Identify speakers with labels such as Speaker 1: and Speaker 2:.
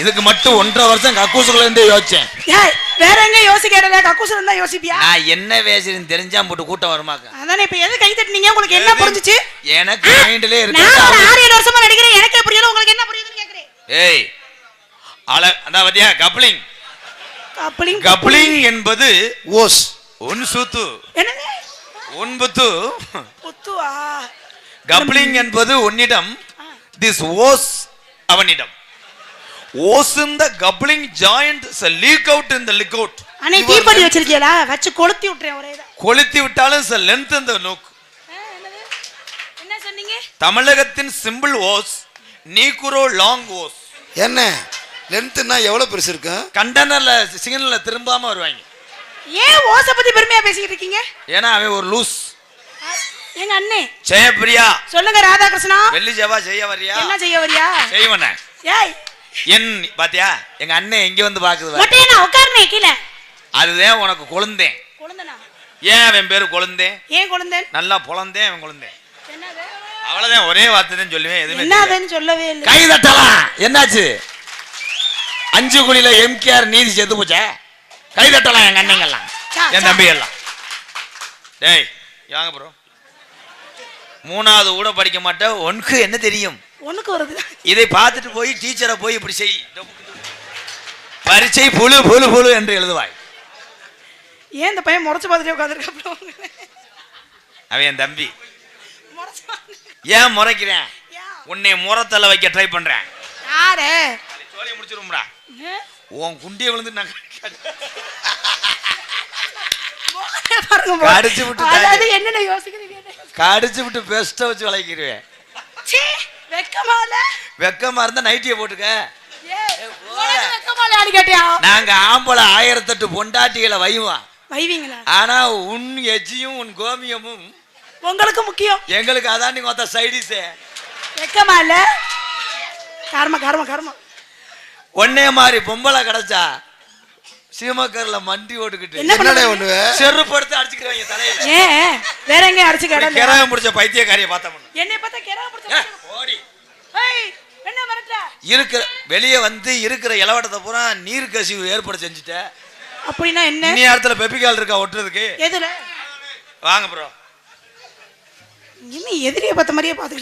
Speaker 1: இதுக்கு மட்டும் ஒன்றரை வருஷம் கக்கூசுக்குள்ள இருந்தே யோசிச்சேன்.
Speaker 2: ஏய் வேற எங்க யோசிக்கிறல கக்கூசுல இருந்தா யோசிப்பியா?
Speaker 1: நான் என்ன பேசுறேன்னு தெரிஞ்சா போட்டு கூட்டம் வருமாக்க.
Speaker 2: அதானே இப்ப எது கை தட்டினீங்க? உங்களுக்கு என்ன புரிஞ்சுச்சு?
Speaker 1: எனக்கு மைண்ட்லயே
Speaker 2: நான் ஒரு
Speaker 1: இருக்கு
Speaker 2: ஆறு ஏழு வருஷமா நடிக்கிறேன். எனக்கே புரியல. உங்களுக்கு என்ன புரியுதுன்னு கேக்குறேன்.
Speaker 1: ஏய் அல அதான் பாத்தியா கப்ளிங்.
Speaker 2: கப்ளிங்
Speaker 1: கப்ளிங் என்பது
Speaker 3: ஓஸ்.
Speaker 1: ஒன் சுத்து.
Speaker 2: என்னது
Speaker 1: ஒன்பது
Speaker 2: புத்துவா?
Speaker 1: கப்ளிங் என்பது உன்னிடம் திஸ் ஓஸ் அவனிடம். ஓஸ் இந்த கப்ளிங் ஜாயிண்ட் லீக் அவுட் இந்த லீக் அவுட்
Speaker 2: அண்ணே தீப்பெட்டி வச்சிருக்கீங்களா? வச்சு கொளுத்தி விட்டுறேன் ஒரே
Speaker 1: கொளுத்தி விட்டாலும் லென்த் இந்த நோக்கு?
Speaker 2: என்ன சொன்னீங்க?
Speaker 1: தமிழகத்தின் சிம்பிள் ஓஸ் நீக்குரோ லாங் ஓஸ்
Speaker 3: என்ன? லென்த்னா எவ்வளவு பெருசு இருக்கும்
Speaker 1: கண்டனர்ல சிக்னல்ல திரும்பாம வருவாங்க.
Speaker 2: ஏன் ஓசை பத்தி பெருமையா பேசிக்கிட்டு இருக்கீங்க?
Speaker 1: ஏன்னா அவன் ஒரு லூஸ்
Speaker 2: எங்க அண்ணே.
Speaker 1: ஜெயப்பிரியா.
Speaker 2: சொல்லுங்க ராதாகிருஷ்ணா.
Speaker 1: வெள்ளி ஜெவா செய்ய வரியா
Speaker 2: என்ன செய்ய வரியா
Speaker 1: செய்வன.
Speaker 2: ஏய்
Speaker 1: என் பாத்தியா? எங்க அண்ணன் எங்க வந்து பாக்குது பாரு.
Speaker 2: மொட்டையா நான் உட்காருனே கீழே.
Speaker 1: அதுதான் உனக்கு கொழுந்தேன்.
Speaker 2: குழந்தனா?
Speaker 1: ஏன் அவன் பேரு கொழுந்தேன்?
Speaker 2: ஏன் குழந்தன்?
Speaker 1: நல்லா பொழந்தேன் அவன் கொழுந்தேன். அவ்வளவுதான் ஒரே வார்த்தை தான் சொல்லுவேன் எதுவுமே.
Speaker 2: என்னதுன்னு சொல்லவே இல்லை.
Speaker 1: கை தட்டலாம். என்னாச்சு? அஞ்சு குழியில எம்கேஆர் நீதி செத்து போச்சே? கை தட்டலாம் எங்க அண்ணங்கெல்லாம் என். தம்பி எல்லாம். டேய் வாங்க ப்ரோ மூணாவது கூட படிக்க மாட்டேன் உனக்கு என்ன தெரியும்?
Speaker 2: ஒண்ணுக்கு வருது.
Speaker 1: இதை பார்த்துட்டு போய் டீச்சரை போய் இப்படி செய். பரீட்சை புழு புழு புழு என்று எழுதுவாய்.
Speaker 2: ஏன் இந்த பையன் முறைச்சு பார்த்துட்டே உட்காந்துருக்க
Speaker 1: அவன் என் தம்பி. ஏன் முறைக்கிறேன்? உன்னை முறத்தல வைக்க ட்ரை பண்றேன்.
Speaker 2: யாரு?
Speaker 1: சோழியை முடிச்சிரும்டா? உன் குண்டியை விழுந்து நான். கடிச்சு விட்டு கடிச்சு விட்டு பெஸ்ட்டை வச்சு வளைக்கிடுவேன்.
Speaker 2: சீ, வெக்கமா
Speaker 1: இருந்தா நைட்டியை போட்டுக்க? நாங்க ஆம்பளை ஆயிரத்தெட்டு பொண்டாட்டிகளை வைவோம்.
Speaker 2: வைவீங்களா?
Speaker 1: ஆனா உன் எச்சியும் உன் கோமியமும்
Speaker 2: உங்களுக்கு முக்கியம்.
Speaker 1: எங்களுக்கு அதாண்டி மொத்த சைடிஸே
Speaker 2: வெக்கமா இல்ல கர்ம கர்ம கர்ம
Speaker 1: ஒன்னே மாதிரி பொம்பளை கிடைச்சா சீமக்கர்ல மண்டி ஓட்டுக்கிட்டு
Speaker 2: என்ன
Speaker 3: என்னடே? ஒண்ணுவ
Speaker 1: செருப்படுத்து அடிச்சுக்கிறவங்க தலையில.
Speaker 2: ஏன்? வேற எங்க அடிச்சு கிடந்து
Speaker 1: கிரகம் முடிச்ச பைத்தியக்காரியை பார்த்தோம்
Speaker 2: என்னை பார்த்தா கிரகம் பிடிச்ச
Speaker 1: ஏ,
Speaker 2: மாதிரி.
Speaker 1: ஓடி
Speaker 2: ஏய், என்ன மிரட்டுற?
Speaker 1: இருக்கிற வெளியே வந்து இருக்கிற இளவட்டத்தை பூரா நீர் கசிவு ஏற்பாடு செஞ்சுட்ட.
Speaker 2: அப்படின்னா என்ன?
Speaker 1: இன்னி நேரத்துல பெப்பிக்கால் இருக்கா ஒட்டுறதுக்கு?
Speaker 2: எதுல?
Speaker 1: வாங்க ப்ரோ
Speaker 2: என்ன எதிரியை பார்த்த மாதிரியே பார்த்துக்கிட்டு